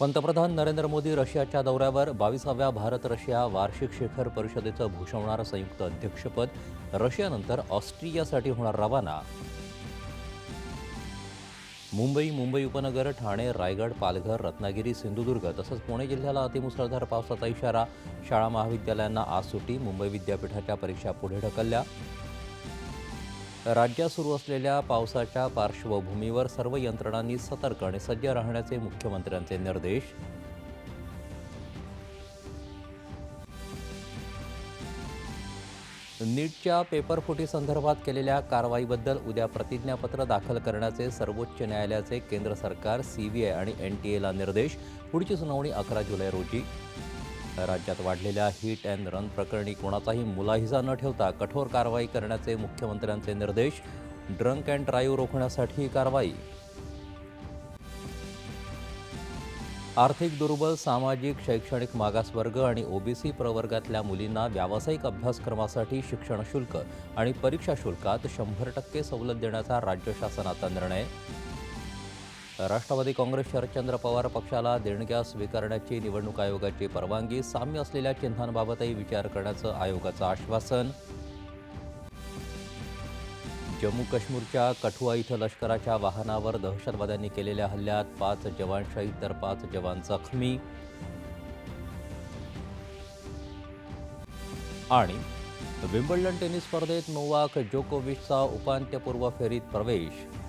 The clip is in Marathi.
पंतप्रधान नरेंद्र मोदी रशियाच्या दौऱ्यावर बावीसाव्या भारत रशिया वार्षिक शिखर परिषदेचं भूषवणारं संयुक्त अध्यक्षपद. रशियानंतर ऑस्ट्रियासाठी होणार रवाना. मुंबई मुंबई उपनगर ठाणे रायगड पालघर रत्नागिरी सिंधुदुर्ग तसंच पुणे जिल्ह्याला अतिमुसळधार पावसाचा इशारा. शाळा महाविद्यालयांना आज सुट्टी. मुंबई विद्यापीठाच्या परीक्षा पुढे ढकलल्या. राज्यात सुरू असलेल्या पावसाच्या पार्श्वभूमीवर सर्व यंत्रणांनी सतर्क आणि सज्ज राहण्याचे मुख्यमंत्र्यांचे निर्देश. नीटच्या पेपरफुटी संदर्भात केलेल्या कारवाईबद्दल उद्या प्रतिज्ञापत्र दाखल करण्याचे सर्वोच्च न्यायालयाचे केंद्र सरकार सीबीआय आणि एनटीएला निर्देश. पुढची सुनावणी अकरा जुलै रोजी. राज्यात वाढलेल्या हिट अँड रन प्रकरणी कोणाचाही मुलाहिजा न ठेवता कठोर कारवाई करण्याचे मुख्यमंत्र्यांचे निर्देश. ड्रंक अँड ड्राईव्ह रोखण्यासाठी कारवाई. आर्थिक दुर्बल सामाजिक शैक्षणिक मागासवर्ग आणि ओबीसी प्रवर्गातल्या मुलींना व्यावसायिक अभ्यासक्रमासाठी शिक्षण शुल्क आणि परीक्षा शुल्कात शंभर टक्के सवलत देण्याचा राज्य शासनाचा निर्णय. राष्ट्रवादी काँग्रेस शरदचंद्र पवार पक्षाला देणग्या स्वीकारण्याची निवडणूक आयोगाची परवानगी साम्य असलेल्या चिन्हांबाबतही विचार करण्याचं आयोगाचं आश्वासन. जम्मू काश्मीरच्या कठुआ इथं लष्कराच्या वाहनावर दहशतवाद्यांनी केलेल्या हल्ल्यात पाच जवान शहीद तर पाच जवान जखमी. आणि विम्बल्डन टेनिस स्पर्धेत नोवाक जोकोविचचा उपांत्यपूर्व फेरीत प्रवेश.